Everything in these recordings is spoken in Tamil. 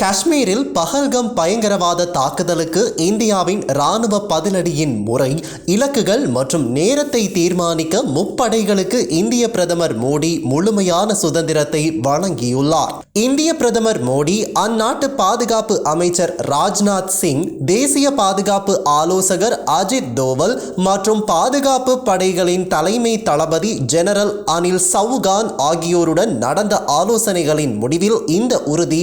காஷ்மீரில் பஹல்கம் பயங்கரவாத தாக்குதலுக்கு இந்தியாவின் ராணுவ பதிலடியின் முறை இலக்குகள் மற்றும் நேரத்தை தீர்மானிக்க முப்படைகளுக்கு இந்திய பிரதமர் மோடி முழுமையான சுதந்திரத்தை வழங்கியுள்ளார். இந்திய பிரதமர் மோடி அந்நாட்டு பாதுகாப்பு அமைச்சர் ராஜ்நாத் சிங் தேசிய பாதுகாப்பு ஆலோசகர் அஜித் தோவல் மற்றும் பாதுகாப்பு படைகளின் தலைமை தளபதி ஜெனரல் அனில் சவுகான் ஆகியோருடன் நடந்த ஆலோசனைகளின் முடிவில் இந்த உறுதி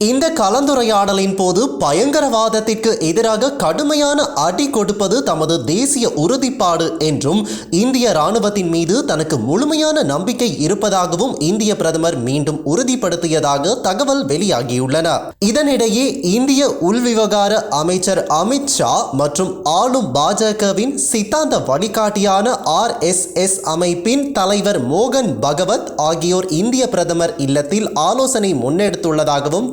இந்த கலந்துரையாடலின் போது பயங்கரவாதத்திற்கு எதிராக கடுமையான அடி கொடுப்பது தமது தேசிய உறுதிப்பாடு என்றும் இந்திய ராணுவத்தின் மீது தனக்கு முழுமையான நம்பிக்கை இருப்பதாகவும் இந்திய பிரதமர் மீண்டும் உறுதிப்படுத்தியதாக தகவல் வெளியாகியுள்ளன. இதனிடையே இந்திய உள்விவகார அமைச்சர் அமித் ஷா மற்றும் ஆளும் பாஜகவின் சித்தாந்த வழிகாட்டியான ஆர் எஸ் எஸ் அமைப்பின் தலைவர் மோகன் பகவத் ஆகியோர் இந்திய பிரதமர் இல்லத்தில் ஆலோசனை முன்னெடுத்துள்ளதாகவும்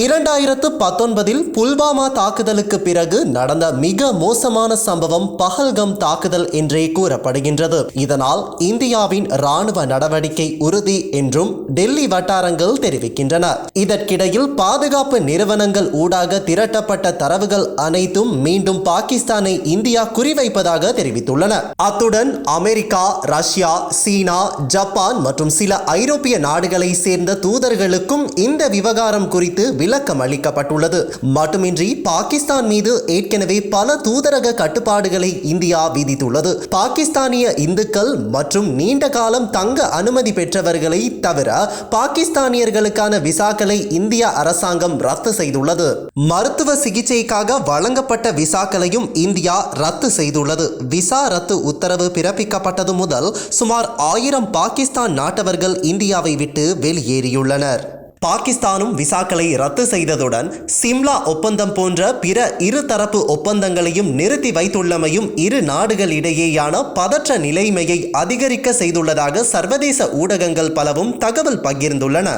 இரண்டாயிரத்து பத்தொன்பதில் புல்வாமா தாக்குதலுக்கு பிறகு நடந்த மிக மோசமான சம்பவம் பஹல்கம் தாக்குதல் என்றே கூறப்படுகின்றது. இதனால் இந்தியாவின் ராணுவ நடவடிக்கை உறுதி என்றும் டெல்லி வட்டாரங்கள் தெரிவிக்கின்றன. இதற்கிடையில் பாதுகாப்பு நிறுவனங்கள் ஊடாக திரட்டப்பட்ட தரவுகள் அனைத்தும் மீண்டும் பாகிஸ்தானை இந்தியா குறிவைப்பதாக தெரிவித்துள்ளன. அத்துடன் அமெரிக்கா ரஷ்யா சீனா ஜப்பான் மற்றும் சில ஐரோப்பிய நாடுகளை சேர்ந்த தூதர்களுக்கும் இந்த விவகாரம் குறித்து விளக்கம் அளிக்கப்பட்டுள்ளது. மட்டுமின்றி பாகிஸ்தான் மீது ஏற்கனவே பல தூதரக கட்டுப்பாடுகளை இந்தியா விதித்துள்ளது. பாகிஸ்தானிய இந்துக்கள் மற்றும் நீண்ட காலம் தங்க அனுமதி பெற்றவர்களை தவிர பாகிஸ்தானியர்களுக்கான விசாக்களை இந்திய அரசாங்கம் ரத்து செய்துள்ளது. மருத்துவ சிகிச்சைக்காக வழங்கப்பட்ட விசாக்களையும் இந்தியா ரத்து செய்துள்ளது. விசா ரத்து உத்தரவு பிறப்பிக்கப்பட்டது முதல் சுமார் ஆயிரம் பாகிஸ்தான் நாட்டவர்கள் இந்தியாவை விட்டு வெளியேறியுள்ளனர். பாகிஸ்தானும் விசாக்களை ரத்து செய்ததுடன் சிம்லா ஒப்பந்தம் போன்ற பிற இருதரப்பு ஒப்பந்தங்களையும் நிறுத்தி வைத்துள்ளமையும் இரு நாடுகளிடையேயான பதற்ற நிலைமையை அதிகரிக்க செய்துள்ளதாக சர்வதேச ஊடகங்கள் பலவும் தகவல் பகிர்ந்துள்ளன.